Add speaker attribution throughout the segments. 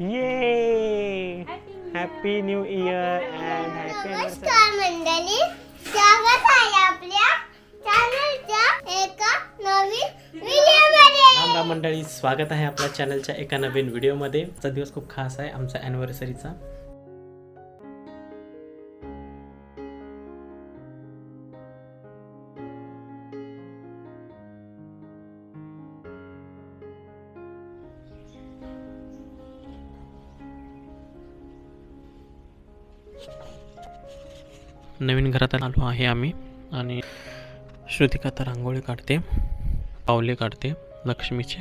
Speaker 1: ये happy new year and happy
Speaker 2: नमस्कार मंडळी. स्वागत आहे आपल्या चॅनलच्या एका नवीन व्हिडिओमध्ये
Speaker 1: मंडळी स्वागत आहे आपल्या चॅनलच्या एका नवीन व्हिडिओमध्ये आजचा दिवस खूप खास आहे आमचा अॅनिव्हर्सरीचा नवीन घरात आलो आहे आम्ही आणि श्रुतिका तर रांगोळी काढते पावले काढते लक्ष्मीचे.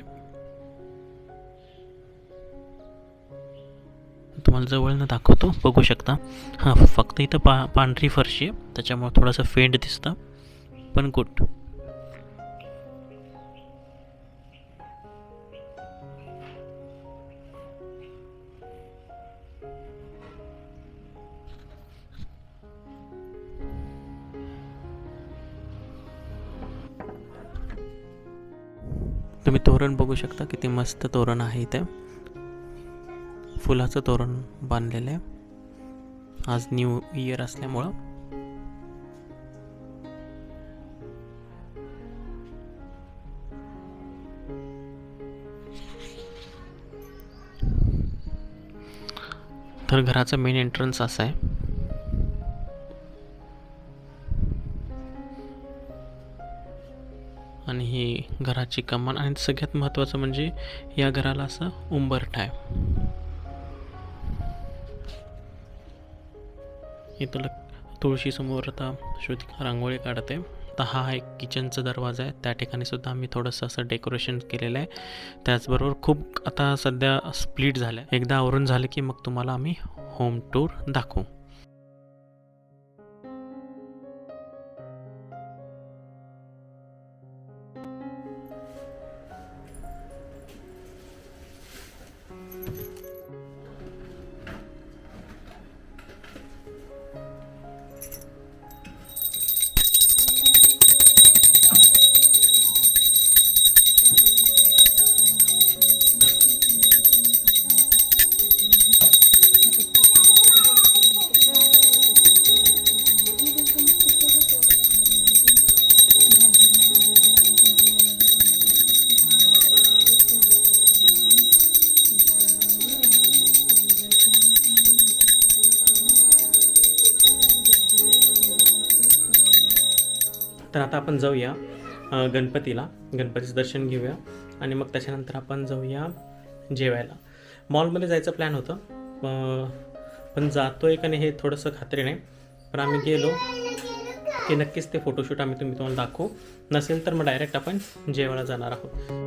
Speaker 1: तुम्हाला जवळनं दाखवतो बघू शकता. हां फक्त इथं पा पांढरी फरशी आहे त्याच्यामुळे थोडंसं फेंट दिसतं पण गुड तुम्ही तोरण बघू शकता किती मस्त तोरण आहे इथे. फुलाचं तोरण बांधलेलं आहे. आज न्यू इयर असल्यामुळं. तर घराचं मेन एंट्रन्स असा आहे. आणि ही घराची कमान. आणि सगळ्यात महत्त्वाचं म्हणजे या घराला असं उंबरठा आहे. इथं तुळशीसमोर आता श्रुतिका रांगोळी काढते. तर हा एक किचनचा दरवाजा आहे. त्या ठिकाणी सुद्धा आम्ही थोडंसं असं डेकोरेशन केलेलं आहे. त्याचबरोबर खूप आता सध्या स्प्लिट झालं आहे. एकदा आवरून झालं की मग तुम्हाला आम्ही होम टूर दाखवू. तर आता आपण जाऊया गणपतीला. गणपतीचं दर्शन घेऊया आणि मग त्याच्यानंतर आपण जाऊया जेवायला. मॉलमध्ये जायचं प्लॅन होतं पण पण जातोय का नाही हे थोडंसं खात्री नाही. पण आम्ही गेलो की नक्कीच ते फोटोशूट आम्ही तुम्ही तुम्हाला दाखवू. नसेल तर मग डायरेक्ट आपण जेवायला जाणार आहोत.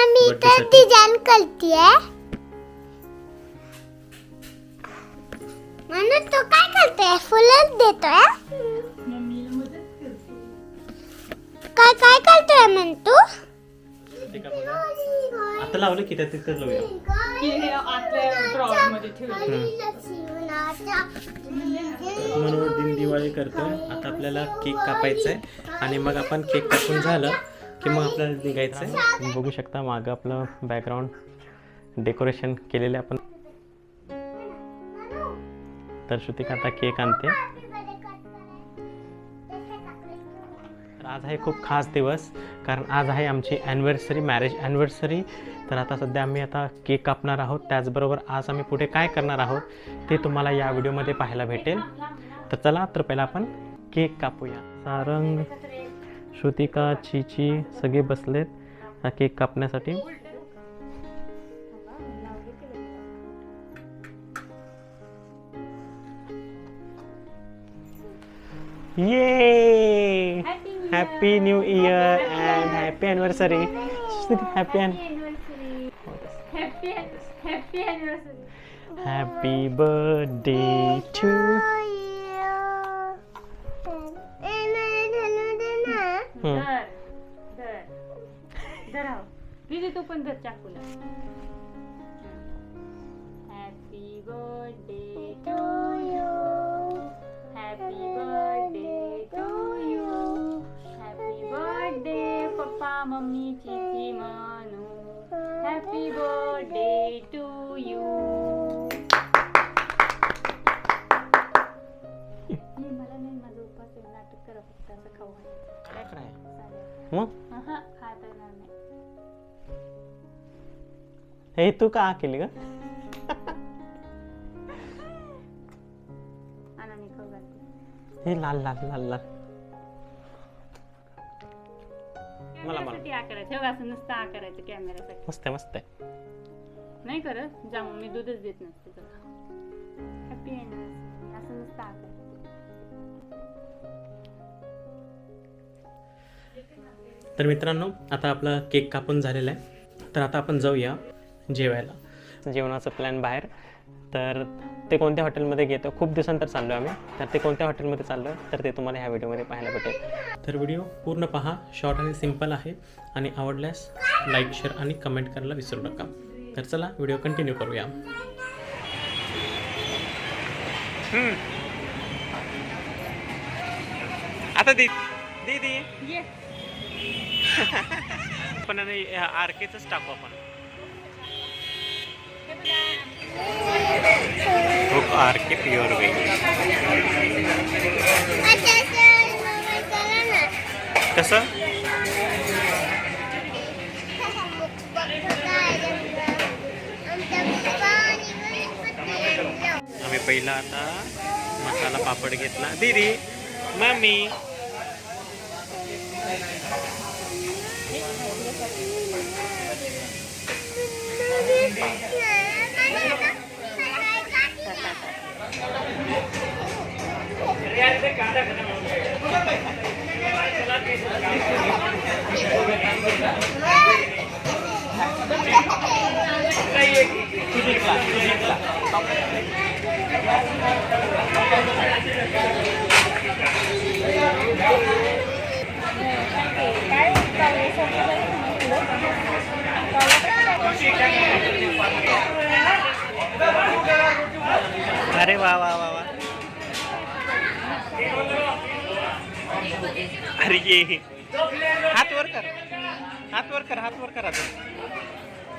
Speaker 2: तर
Speaker 1: साठी.
Speaker 2: डिझाईन करतीये. म्हणून तो काय करतोय? फुलच देतोय? काय काय करतोय म्हण तू?
Speaker 1: आता लावलं की त्या तिथं लावूया. मनोहर दिन दिवाळी करतोय. आता आपल्याला केक कापायचा आहे आणि मग आपण केक कापून झालं की मग आपल्याला निघायचं आहे तुम्ही बघू शकता मागं आपलं बॅकग्राऊंड डेकोरेशन केलेलं आपण. तर श्रुतिका आता केक आणते. तर आज आहे खूप खास दिवस कारण आज आहे आमची ॲनिव्हर्सरी मॅरेज ॲनिव्हर्सरी तर आता सध्या आम्ही आता केक कापणार आहोत. त्याचबरोबर आज आम्ही पुढे काय करणार आहोत ते तुम्हाला या व्हिडिओमध्ये पाहायला भेटेल. तर चला तर पहिला आपण केक कापूया. सारंग. श्रुतिका चिची सगळे बसलेत हा केक कापण्यासाठी ये happy new year and happy anniversary happy
Speaker 3: Happy happy anniversary.
Speaker 1: Happy birthday to
Speaker 3: धर धर. धर आहो. दीदी तू पण धर चाकूला. हॅपी बर्थडे मला नाही माझं उपास आहे नाटक करा फक्त असं खाऊ घालायचं. चालेल.
Speaker 1: मग?
Speaker 3: अहं, खाता येणार नाही.
Speaker 1: हे तू का केली ग?
Speaker 3: खाऊ घालते.
Speaker 1: हे लाल लाल लाल लाल. मला मला.
Speaker 3: कॅमेऱ्यासाठी करायचं. असं नुसतं आ करायचं कॅमेऱ्यासाठी.
Speaker 1: मस्त आहे मस्त आहे.
Speaker 3: नाही करत. जाऊन मी दूधच देत नसते तुला. हॅपी असं नुसतं आ करायचं.
Speaker 1: तर मित्रांनो आता आपला केक कापून झालेला आहे. तर आता आपण जाऊया जेवायला. जेवणाचं प्लॅन बाहेर. तर ते कोणत्या हॉटेलमध्ये घेतो? खूप दिवसांतर चाललो आम्ही. तर ते कोणत्या हॉटेलमध्ये चाललो तर ते तुम्हाला ह्या व्हिडिओमध्ये पाहायला भेटेल. तर व्हिडिओ पूर्ण पहा. शॉर्ट आणि सिंपल आहे. आणि आवडल्यास लाईक शेअर आणि कमेंट करायला विसरू नका. तर चला व्हिडिओ कंटिन्यू करूया. आता दी दीदी
Speaker 3: ये
Speaker 1: पण आर केच टाकू आपण. आर के प्युअर वे कसं? आम्ही पहिला आता मसाला पापड घेतला. दीदी मम्मी. अरे वाह वा वा वा अरे ये। हात वर कर। हाथ वर कर हात वर कर आता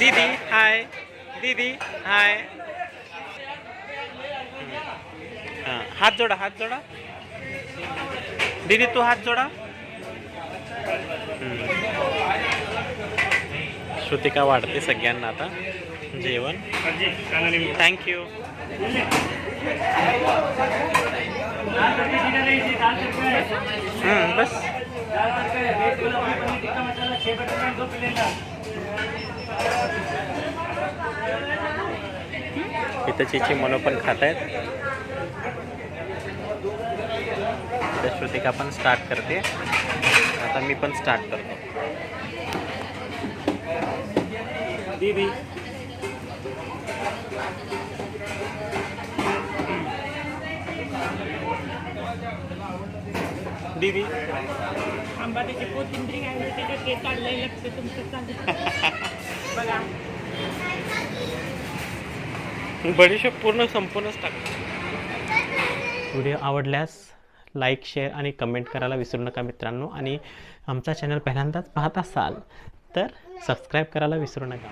Speaker 1: दीदी हाय। दीदी, हाय। हात जोडा हात जोडा. दीदी तू हात जोडा. श्रुतिका वाढते सगळ्यांना आता. जेवण. थँक्यू बस. इथं चिची मनो पण खात आहेत इथं श्रुतिका पण स्टार्ट करते. आता मी पण स्टार्ट करतो. दीदी. दीदी.
Speaker 3: आंबाट्याची कोथिंबरी काय म्हणते त्याच्यात केक काढलंय लक्ष तुमचं चालू. बघा.
Speaker 1: बडीशेप पूर्ण संपूर्णच टाक व्हिडिओ आवडल्यास लाईक शेअर आणि कमेंट करायला विसरू नका मित्रांनो. आणि आमचा चॅनल पहिल्यांदाच पाहत असाल तर सबस्क्राईब करायला विसरू नका.